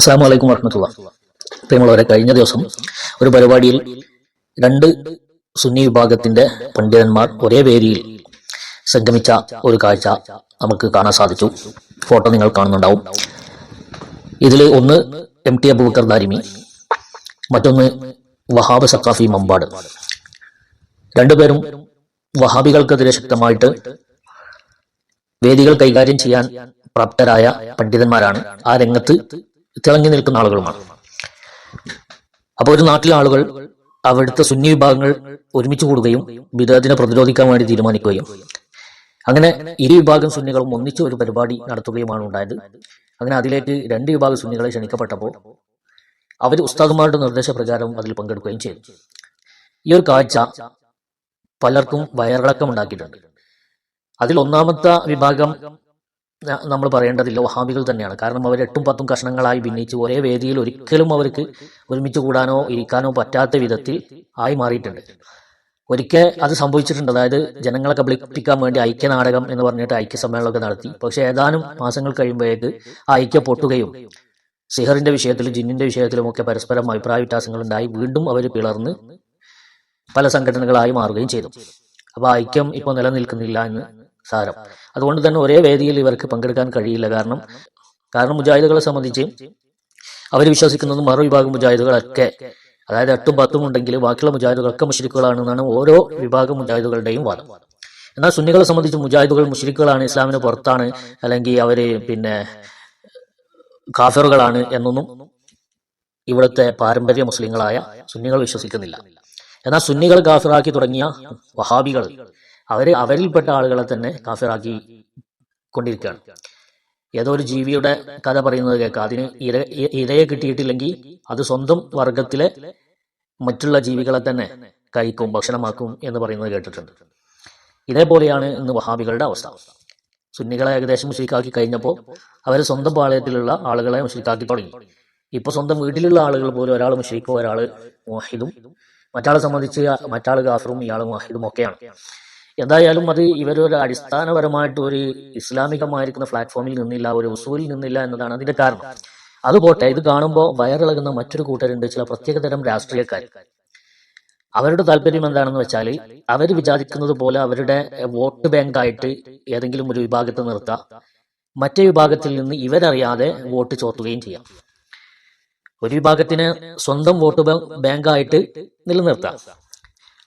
അസ്സാം വലൈക്കും വർഹമത്തുള്ള പ്രിയമുള്ളവരെ കഴിഞ്ഞ ദിവസം ഒരു പരിപാടിയിൽ രണ്ട് സുന്നി വിഭാഗത്തിന്റെ പണ്ഡിതന്മാർ ഒരേ വേദിയിൽ സംഗമിച്ച ഒരു കാഴ്ച നമുക്ക് കാണാൻ സാധിച്ചു. ഫോട്ടോ നിങ്ങൾ കാണുന്നുണ്ടാവും. ഇതിൽ ഒന്ന് എം ടി അബൂബക്കർ ദാരിമി മറ്റൊന്ന് വഹാബ് സക്കാഫി മമ്പാട്. രണ്ടുപേരും വഹാബികൾക്കെതിരെ ശക്തമായിട്ട് വേദികൾ കൈകാര്യം ചെയ്യാൻ പ്രാപ്തരായ പണ്ഡിതന്മാരാണ്. ആ രംഗത്ത് തിളങ്ങി നിൽക്കുന്ന ആളുകളുമാണ്. അപ്പോൾ ഒരു നാട്ടിലെ ആളുകൾ അവിടുത്തെ സുന്നി വിഭാഗങ്ങൾ ഒരുമിച്ച് കൂടുകയും ബിദാദിനെ പ്രതിരോധിക്കാൻ വേണ്ടി തീരുമാനിക്കുകയും അങ്ങനെ ഇരു വിഭാഗം സുന്നികളും ഒന്നിച്ച് ഒരു പരിപാടി നടത്തുകയുമാണ് ഉണ്ടായത്. അങ്ങനെ അതിലേക്ക് രണ്ട് വിഭാഗം സുന്നികളെ ക്ഷണിക്കപ്പെട്ടപ്പോൾ അവർ ഉസ്താദുമാരുടെ നിർദ്ദേശപ്രകാരം അതിൽ പങ്കെടുക്കുകയും ചെയ്തു. ഈ ഒരു കാഴ്ച പലർക്കും വയറിളക്കം ഉണ്ടാക്കിയിട്ടുണ്ട്. അതിൽ ഒന്നാമത്തെ വിഭാഗം നമ്മൾ പറയേണ്ടതില്ല. വഹാബികൾ തന്നെയാണ്. കാരണം അവർ എട്ടും പത്തും കഷ്ണങ്ങളായി ഭിന്നിച്ച്. ഒരേ വേദിയിൽ ഒരിക്കലും അവർക്ക് ഒരുമിച്ച് കൂടാനോ ഇരിക്കാനോ പറ്റാത്ത വിധത്തിൽ ആയി മാറിയിട്ടുണ്ട്. ഒരിക്കൽ അത് സംഭവിച്ചിട്ടുണ്ട്. അതായത് ജനങ്ങളെ കബളിപ്പിക്കാൻ വേണ്ടി ഐക്യനാടകം എന്ന് പറഞ്ഞിട്ട് ഐക്യ സമ്മേളനമൊക്കെ നടത്തി. പക്ഷേ ഏതാനും മാസങ്ങൾ കഴിയുമ്പോഴേക്ക് ആ ഐക്യ പൊട്ടുകയും സിഹറിന്റെ വിഷയത്തിലും ജിന്നിന്റെ വിഷയത്തിലുമൊക്കെ പരസ്പരം അഭിപ്രായ വ്യത്യാസങ്ങൾ ഉണ്ടായി വീണ്ടും അവർ പിളർന്ന് പല സംഘടനകളായി മാറുകയും ചെയ്തു. അപ്പോൾ ഐക്യം ഇപ്പോൾ നിലനിൽക്കുന്നില്ല എന്ന് സാരം. അതുകൊണ്ട് തന്നെ ഒരേ വേദിയിൽ ഇവർക്ക് പങ്കെടുക്കാൻ കഴിയില്ല. കാരണം കാരണം മുജാഹിദുകളെ സംബന്ധിച്ച് അവർ വിശ്വസിക്കുന്നത് മറുവിഭാഗം മുജാഹിദുകളൊക്കെ അതായത് എട്ടും പത്തും ഉണ്ടെങ്കിൽ ബാക്കിയുള്ള മുജാഹിദുകളൊക്കെ മുഷരിക്കുകളാണെന്നാണ് ഓരോ വിഭാഗം മുജാഹിദുകളുടെയും വാദം. എന്നാൽ സുന്നികളെ സംബന്ധിച്ച് മുജാഹിദുകൾ മുഷരിക്കുകളാണ് ഇസ്ലാമിന് പുറത്താണ് അല്ലെങ്കിൽ അവർ പിന്നെ കാഫറുകളാണ് എന്നൊന്നും ഇവിടുത്തെ പാരമ്പര്യ മുസ്ലിങ്ങളായ സുന്നികൾ വിശ്വസിക്കുന്നില്ല. എന്നാൽ സുന്നികൾ കാഫിറാക്കി തുടങ്ങിയ വഹാബികൾ അവർ അവരിൽപ്പെട്ട ആളുകളെ തന്നെ കാഫിറാക്കി കൊണ്ടിരിക്കുകയാണ്. ഏതോ ഒരു ജീവിയുടെ കഥ പറയുന്നത് കേൾക്കാം. അതിന് ഇര ഇരയെ കിട്ടിയിട്ടില്ലെങ്കിൽ അത് സ്വന്തം വർഗത്തിലെ മറ്റുള്ള ജീവികളെ തന്നെ കഴിക്കും ഭക്ഷണമാക്കും എന്ന് പറയുന്നത് കേട്ടിട്ടുണ്ട്. ഇതേപോലെയാണ് ഇന്ന് വഹാബികളുടെ അവസ്ഥ. സുന്നികളെ ഏകദേശം മുഷിക്കാക്കി കഴിഞ്ഞപ്പോൾ അവർ സ്വന്തം പാളയത്തിലുള്ള ആളുകളെ മുഷിക്കാക്കി തുടങ്ങി. ഇപ്പൊ സ്വന്തം വീട്ടിലുള്ള ആളുകൾ പോലും ഒരാൾ മുഷിക്കും ഒരാൾ മുഹിദും മറ്റാളെ സംബന്ധിച്ച് മറ്റാൾ ഗാഫറും ഇയാൾ മുഹിദും ഒക്കെയാണ്. എന്തായാലും അത് ഇവരൊരു അടിസ്ഥാനപരമായിട്ട് ഒരു ഇസ്ലാമികമായിരിക്കുന്ന പ്ലാറ്റ്ഫോമിൽ നിന്നില്ല ഒരു ഉസൂലിൽ നിന്നില്ല എന്നതാണ് അതിന്റെ കാരണം. അത് പോട്ടെ ഇത് കാണുമ്പോൾ വയറിളകുന്ന മറ്റൊരു കൂട്ടരുണ്ട് ചില പ്രത്യേകതരം രാഷ്ട്രീയക്കാർ അവരുടെ താല്പര്യം എന്താണെന്ന് വെച്ചാൽ അവർ വിചാരിക്കുന്നത് പോലെ അവരുടെ വോട്ട് ബാങ്കായിട്ട് ഏതെങ്കിലും ഒരു വിഭാഗത്തെ നിർത്താം. മറ്റേ വിഭാഗത്തിൽ നിന്ന് ഇവരറിയാതെ വോട്ട് ചോർത്തുകയും ചെയ്യാം. ഒരു വിഭാഗത്തിന് സ്വന്തം വോട്ട് ബാങ്കായിട്ട് നിലനിർത്താം.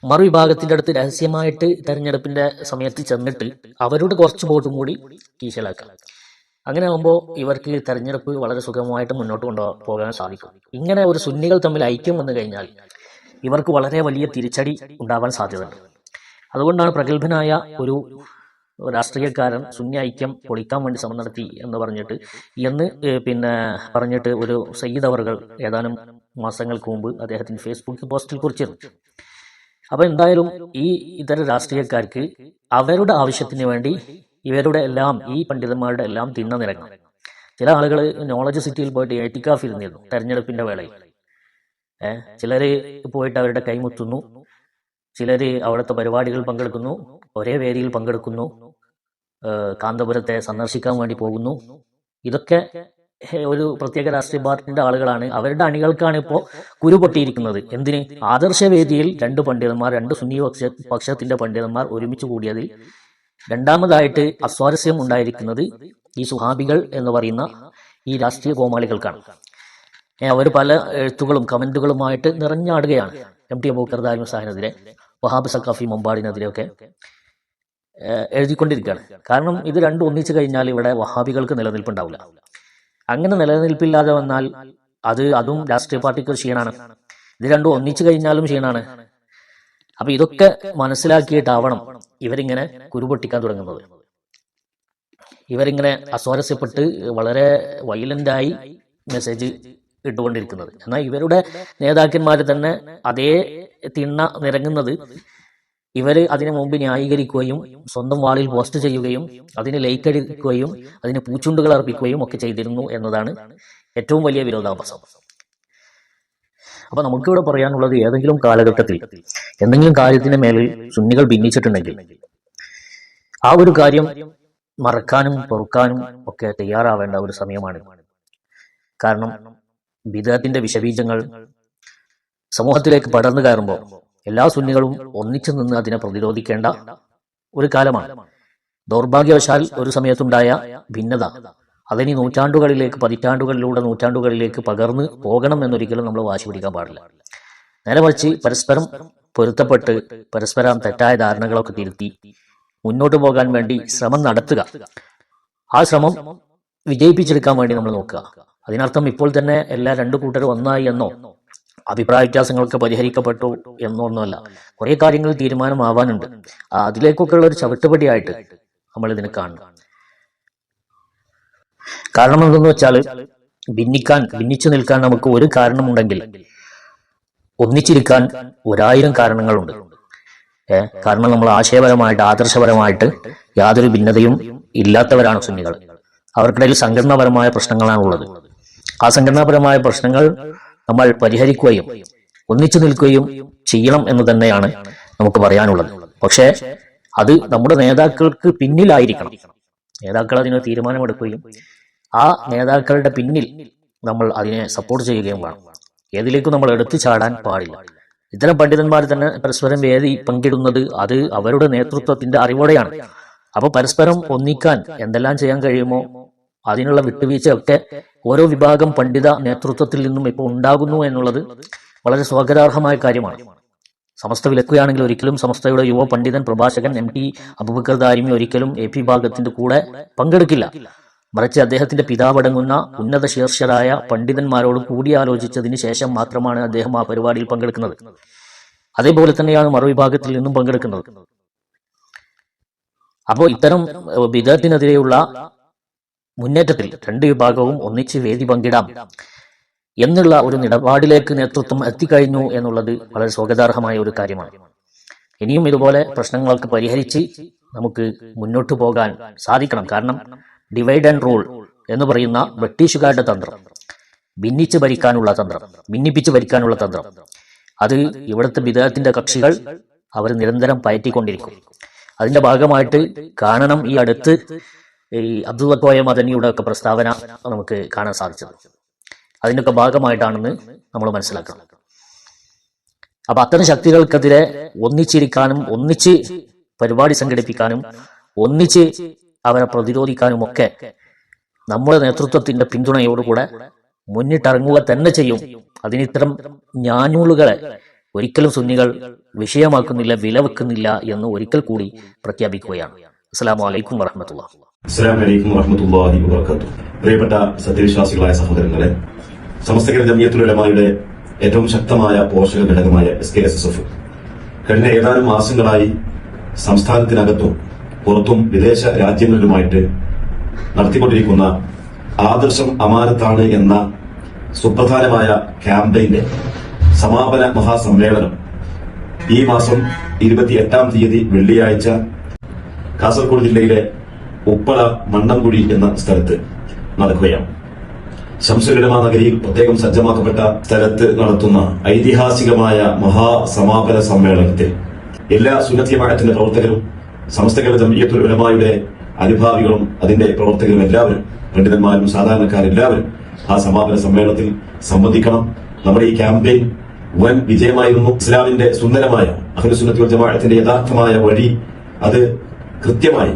മറുവിഭാഗത്തിന്റെ അടുത്ത് രഹസ്യമായിട്ട് തെരഞ്ഞെടുപ്പിന്റെ സമയത്ത് ചെന്നിട്ട് അവരോട് കുറച്ച് വോട്ടും കൂടി കീശലാക്കുക അങ്ങനെ ആകുമ്പോൾ ഇവർക്ക് തെരഞ്ഞെടുപ്പ് വളരെ സുഖമായിട്ട് മുന്നോട്ട് കൊണ്ടു പോകാൻ സാധിക്കും. ഇങ്ങനെ ഒരു സുന്നികൾ തമ്മിൽ ഐക്യം വന്നു കഴിഞ്ഞാൽ ഇവർക്ക് വളരെ വലിയ തിരിച്ചടി ഉണ്ടാവാൻ സാധ്യതയുണ്ട്. അതുകൊണ്ടാണ് പ്രഗത്ഭനായ ഒരു രാഷ്ട്രീയക്കാരൻ സുന്നി ഐക്യം പൊളിക്കാൻ വേണ്ടി ശ്രമം നടത്തി എന്ന് പറഞ്ഞിട്ട് എന്ന് പിന്നെ പറഞ്ഞിട്ട് ഒരു സയ്യിദ് അവറുകൾ ഏതാനും മാസങ്ങൾക്ക് മുമ്പ് അദ്ദേഹത്തിന്റെ ഫേസ്ബുക്ക് പോസ്റ്റിൽ കുറിച്ചിരുന്നു. അപ്പൊ എന്തായാലും ഈ ഇതര രാഷ്ട്രീയക്കാർക്ക് അവരുടെ ആവശ്യത്തിന് വേണ്ടി ഇവരുടെ എല്ലാം ഈ പണ്ഡിതന്മാരുടെ എല്ലാം തിന്ന നിരങ്ങും ചില ആളുകൾ നോളജ് സിറ്റിയിൽ പോയിട്ട് എറ്റിക്കാഫ് ഇരുന്നിരുന്നു തെരഞ്ഞെടുപ്പിന്റെ വേളയിൽ. ഏഹ് ചിലര് പോയിട്ട് അവരുടെ കൈമുത്തുന്നു ചിലര് അവിടുത്തെ പരിപാടികൾ പങ്കെടുക്കുന്നു ഒരേ വേദിയിൽ പങ്കെടുക്കുന്നു കാന്തപുരത്തെ സന്ദർശിക്കാൻ വേണ്ടി പോകുന്നു. ഇതൊക്കെ ഒരു പ്രത്യേക രാഷ്ട്രീയ പാർട്ടിന്റെ ആളുകളാണ്. അവരുടെ അണികൾക്കാണ് ഇപ്പോൾ കുരു പൊട്ടിയിരിക്കുന്നത്. എന്തിന്? ആദർശവേദിയിൽ രണ്ട് പണ്ഡിതന്മാർ രണ്ട് സുന്നി പക്ഷ പക്ഷത്തിന്റെ പണ്ഡിതന്മാർ ഒരുമിച്ച് കൂടിയതിൽ രണ്ടാമതായിട്ട് അസ്വാരസ്യം ഉണ്ടായിരിക്കുന്നത് ഈ സുഹാബികൾ എന്ന് പറയുന്ന ഈ രാഷ്ട്രീയ കോമാളികൾക്കാണ്. അവർ പല എഴുത്തുകളും കമന്റുകളുമായിട്ട് നിറഞ്ഞാടുകയാണ്. എം ടി അബൂക്കർ ദാരിം സാഹിനെതിരെ വഹാബ് സക്കാഫി മമ്പാടിനെതിരെയൊക്കെ എഴുതിക്കൊണ്ടിരിക്കുകയാണ്. കാരണം ഇത് രണ്ടും ഒന്നിച്ചു കഴിഞ്ഞാൽ ഇവിടെ വഹാബികൾക്ക് നിലനിൽപ്പുണ്ടാവില്ല. അങ്ങനെ നിലനിൽപ്പില്ലാതെ വന്നാൽ അത് അതും രാഷ്ട്രീയ പാർട്ടിക്ക് ഒരു ക്ഷീണാണ്. ഇത് രണ്ടും ഒന്നിച്ചു കഴിഞ്ഞാലും ക്ഷീണാണ്. അപ്പൊ ഇതൊക്കെ മനസ്സിലാക്കിയിട്ടാവണം ഇവരിങ്ങനെ കുരുപൊട്ടിക്കാൻ തുടങ്ങുന്നത്. ഇവരിങ്ങനെ അസ്വാരസ്യപ്പെട്ട് വളരെ വയലന്റായി മെസ്സേജ് ഇട്ടുകൊണ്ടിരിക്കുന്നത്. എന്നാൽ ഇവരുടെ നേതാക്കന്മാർ തന്നെ അതേ തിണ്ണ നിരങ്ങുന്നത് ഇവർ അതിനു മുമ്പ് ന്യായീകരിക്കുകയും സ്വന്തം വാളിൽ പോസ്റ്റ് ചെയ്യുകയും അതിന് ലൈക്ക് അടിക്കുകയും അതിന് പൂച്ചുണ്ടുകൾ അർപ്പിക്കുകയും ഒക്കെ ചെയ്തിരുന്നു എന്നതാണ് ഏറ്റവും വലിയ വിരോധാഭാസം. അപ്പൊ നമുക്കിവിടെ പറയാനുള്ളത് ഏതെങ്കിലും കാലഘട്ടത്തിൽ എന്തെങ്കിലും കാര്യത്തിന് മേലിൽ സുന്നികൾ ഭിന്നിച്ചിട്ടുണ്ടെങ്കിൽ ആ ഒരു കാര്യം മറക്കാനും പൊറുക്കാനും ഒക്കെ തയ്യാറാവേണ്ട ഒരു സമയമാണ്. കാരണം വിദേഹത്തിന്റെ വിഷബീജങ്ങൾ സമൂഹത്തിലേക്ക് പടർന്നു കയറുമ്പോൾ എല്ലാ സുന്നികളും ഒന്നിച്ചു നിന്ന് അതിനെ പ്രതിരോധിക്കേണ്ട ഒരു കാലമാണ്. ദൗർഭാഗ്യവശാൽ ഒരു സമയത്തുണ്ടായ ഭിന്നത. അതിനി നൂറ്റാണ്ടുകളിലേക്ക് പതിറ്റാണ്ടുകളിലൂടെ നൂറ്റാണ്ടുകളിലേക്ക് പകർന്ന് പോകണം എന്നൊരിക്കലും നമ്മൾ വാശി പിടിക്കാൻ പാടില്ല. നേരെ മറിച്ച് പരസ്പരം പൊരുത്തപ്പെട്ട് പരസ്പരം തെറ്റായ ധാരണകളൊക്കെ തിരുത്തി മുന്നോട്ട് പോകാൻ വേണ്ടി ശ്രമം നടത്തുക. ആ ശ്രമം വിജയിപ്പിച്ചെടുക്കാൻ വേണ്ടി നമ്മൾ നോക്കുക. അതിനർത്ഥം ഇപ്പോൾ തന്നെ എല്ലാ രണ്ടു കൂട്ടരും ഒന്നായി എന്നോ അഭിപ്രായ വ്യത്യാസങ്ങളൊക്കെ പരിഹരിക്കപ്പെട്ടു എന്നൊന്നുമല്ല. കുറെ കാര്യങ്ങൾ തീരുമാനമാവാനുണ്ട്. അതിലേക്കൊക്കെയുള്ള ഒരു ചവിട്ടുപടിയായിട്ട് നമ്മൾ ഇതിനെ കാണണം. കാരണം എന്തെന്ന് വെച്ചാൽ ഭിന്നിക്കാൻ ഭിന്നിച്ചു നിൽക്കാൻ നമുക്ക് ഒരു കാരണമുണ്ടെങ്കിൽ ഒന്നിച്ചിരിക്കാൻ ഒരായിരം കാരണങ്ങളുണ്ട്. ഏ കാരണം നമ്മൾ ആശയപരമായിട്ട് ആദർശപരമായിട്ട് യാതൊരു ഭിന്നതയും ഇല്ലാത്തവരാണ് സുന്നികൾ. അവർക്കിടയിൽ സംഘടനാപരമായ പ്രശ്നങ്ങളാണ് ഉള്ളത് ആ സംഘടനാപരമായ പ്രശ്നങ്ങൾ നമ്മൾ പരിഹരിക്കുകയും ഒന്നിച്ചു നിൽക്കുകയും ചെയ്യണം എന്ന് തന്നെയാണ് നമുക്ക് പറയാനുള്ളത്. പക്ഷേ അത് നമ്മുടെ നേതാക്കൾക്ക് പിന്നിലായിരിക്കണം. നേതാക്കൾ അതിന് തീരുമാനമെടുക്കുകയും ആ നേതാക്കളുടെ പിന്നിൽ നമ്മൾ അതിനെ സപ്പോർട്ട് ചെയ്യുകയും വേണം. ഏതിലേക്കും നമ്മൾ എടുത്തു ചാടാൻ പാടില്ല. ഇത്തരം പണ്ഡിതന്മാർ തന്നെ പരസ്പരം വേദി പങ്കിടുന്നത് അത് അവരുടെ നേതൃത്വത്തിന്റെ അറിവോടെയാണ്. അപ്പൊ പരസ്പരം ഒന്നിക്കാൻ എന്തെല്ലാം ചെയ്യാൻ കഴിയുമോ അതിനുള്ള വിട്ടുവീഴ്ചയൊക്കെ ഓരോ വിഭാഗം പണ്ഡിത നേതൃത്വത്തിൽ നിന്നും ഇപ്പോൾ ഉണ്ടാകുന്നു എന്നുള്ളത് വളരെ സ്വാഗതാർഹമായ കാര്യമാണ്. സമസ്ത വിലക്കുകയാണെങ്കിൽ ഒരിക്കലും സമസ്തയുടെ യുവ പണ്ഡിതൻ പ്രഭാഷകൻ എം ടി അബുബക്കർ ദാരിമി ഒരിക്കലും എ പി ഭാഗത്തിന്റെ കൂടെ പങ്കെടുക്കില്ല. മറിച്ച് അദ്ദേഹത്തിന്റെ പിതാവടങ്ങുന്ന ഉന്നത ശീർഷരായ പണ്ഡിതന്മാരോട് കൂടിയാലോചിച്ചതിന് ശേഷം മാത്രമാണ് അദ്ദേഹം ആ പരിപാടിയിൽ പങ്കെടുക്കുന്നത്. അതേപോലെ തന്നെയാണ് മറുവിഭാഗത്തിൽ നിന്നും പങ്കെടുക്കുന്നത്. അപ്പോൾ ഇത്തരം വിദഗ്ധത്തിനെതിരെയുള്ള മുന്നേറ്റത്തിൽ രണ്ട് വിഭാഗവും ഒന്നിച്ച് വേദി പങ്കിടാം. എന്നുള്ള ഒരു നിലപാടിലേക്ക് നേതൃത്വം എത്തിക്കഴിഞ്ഞു എന്നുള്ളത് വളരെ സ്വാഗതാർഹമായ ഒരു കാര്യമാണ്. ഇനിയും ഇതുപോലെ പ്രശ്നങ്ങൾക്ക് പരിഹരിച്ച് നമുക്ക് മുന്നോട്ട് പോകാൻ സാധിക്കണം. കാരണം ഡിവൈഡ് ആൻഡ് റൂൾ എന്ന് പറയുന്ന ബ്രിട്ടീഷുകാരുടെ തന്ത്രം ഭിന്നിച്ച് ഭരിക്കാനുള്ള തന്ത്രം ഭിന്നിപ്പിച്ച് ഭരിക്കാനുള്ള തന്ത്രം അത് ഇവിടുത്തെ വിദേഹത്തിന്റെ കക്ഷികൾ അവർ നിരന്തരം പയറ്റിക്കൊണ്ടിരിക്കും. അതിന്റെ ഭാഗമായിട്ട് കാണണം ഈ അടുത്ത് ഈ അബ്ദുള്ള കോയ മദനിയുടെ ഒക്കെ പ്രസ്താവന നമുക്ക് കാണാൻ സാധിച്ചത്. അതിനൊക്കെ ഭാഗമായിട്ടാണെന്ന് നമ്മൾ മനസ്സിലാക്കണം. അപ്പൊ അത്തരം ശക്തികൾക്കെതിരെ ഒന്നിച്ചിരിക്കാനും ഒന്നിച്ച് പരിപാടി സംഘടിപ്പിക്കാനും ഒന്നിച്ച് അവരെ പ്രതിരോധിക്കാനും ഒക്കെ നമ്മുടെ നേതൃത്വത്തിന്റെ പിന്തുണയോടുകൂടെ മുന്നിട്ടിറങ്ങുക തന്നെ ചെയ്യും. അതിന് ഇത്തരം ഞാനൂളുകളെ ഒരിക്കലും സുന്നികൾ വിഷയമാക്കുന്നില്ല വില വെക്കുന്നില്ല എന്ന് ഒരിക്കൽ കൂടി പ്രഖ്യാപിക്കുകയാണ്. അസ്സാം വലൈക്കും വറഹമത്തുള്ള വറഹ്മത്തുള്ളാഹി വബറകാതുഹു. പ്രിയപ്പെട്ട സത്യവിശ്വാസികളായ സഹോദരങ്ങളെ സമസ്തകര ജമിയത്തുലമായുടെ ഏറ്റവും ശക്തമായ പോഷക ഘടകമായ S K S S F കഴിഞ്ഞ ഏതാനും മാസങ്ങളായി സംസ്ഥാനത്തിനകത്തും പുറത്തും വിദേശ രാജ്യങ്ങളിലുമായിട്ട് നടത്തിക്കൊണ്ടിരിക്കുന്ന ആദർശം അമാനത്താണ് എന്ന സുപ്രധാനമായ ക്യാമ്പയിന്റെ സമാപന മഹാസമ്മേളനം ഈ മാസം ഇരുപത്തിയെട്ടാം തീയതി വെള്ളിയാഴ്ച കാസർഗോഡ് ജില്ലയിലെ ഉപ്പള മണ്ണംകുഴി എന്ന സ്ഥലത്ത് നടക്കുകയാണ്. ശംസുലമ നഗരിയിൽ പ്രത്യേകം സജ്ജമാക്കപ്പെട്ട സ്ഥലത്ത് നടത്തുന്ന ഐതിഹാസികമായ മഹാസമാപന സമ്മേളനത്തിൽ എല്ലാ സുന്നത്തിയമായത്തിന്റെ പ്രവർത്തകരും സമസ്തകര ജമിയത്തുൽ ഉലമായുടെ അനുഭാവികളും അതിന്റെ പ്രവർത്തകരും എല്ലാവരും പണ്ഡിതന്മാരും സാധാരണക്കാരെല്ലാവരും ആ സമാപന സമ്മേളനത്തിൽ സംബന്ധിക്കണം. നമ്മുടെ ഈ ക്യാമ്പയിൻ വൻ വിജയമായിരുന്നു. ഇസ്ലാമിന്റെ സുന്ദരമായ അഹ്ലുസുന്നത്തി ജമാഅത്തിന്റെ യഥാർത്ഥമായ വഴി അത് കൃത്യമായി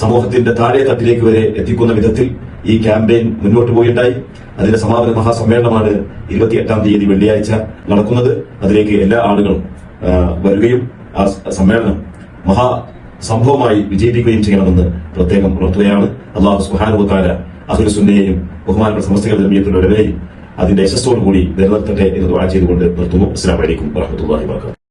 സമൂഹത്തിന്റെ താഴെ തട്ടിലേക്ക് വരെ എത്തിക്കുന്ന വിധത്തിൽ ഈ ക്യാമ്പയിൻ മുന്നോട്ട് പോയിട്ടുണ്ടായി അതിന്റെ സമാപന മഹാസമ്മേളനമാണ് ഇരുപത്തിയെട്ടാം തീയതി വെള്ളിയാഴ്ച നടക്കുന്നത്. അതിലേക്ക് എല്ലാ ആളുകളും വരികയും ആ സമ്മേളനം മഹാ സംഭവമായി വിജയിപ്പിക്കുകയും ചെയ്യണമെന്ന് പ്രത്യേകം ഉണർത്തുകയാണ് അള്ളാഹു സുഹാനുബാല അഹുലുസുന്നയെയും ബഹുമാനപ്പെട്ട സമസ്തകളുടെ ജമിയത്തിലുള്ളവരെയും അതിന്റെ യശസ്സോടുകൂടി നിലനിർത്തട്ടെ എന്ന് ദുആ ചെയ്തുകൊണ്ട് നിർത്തുന്നു. അസ്സലാമു അലൈക്കും വറഹ്മത്തുള്ളാഹി വബറകാതുഹു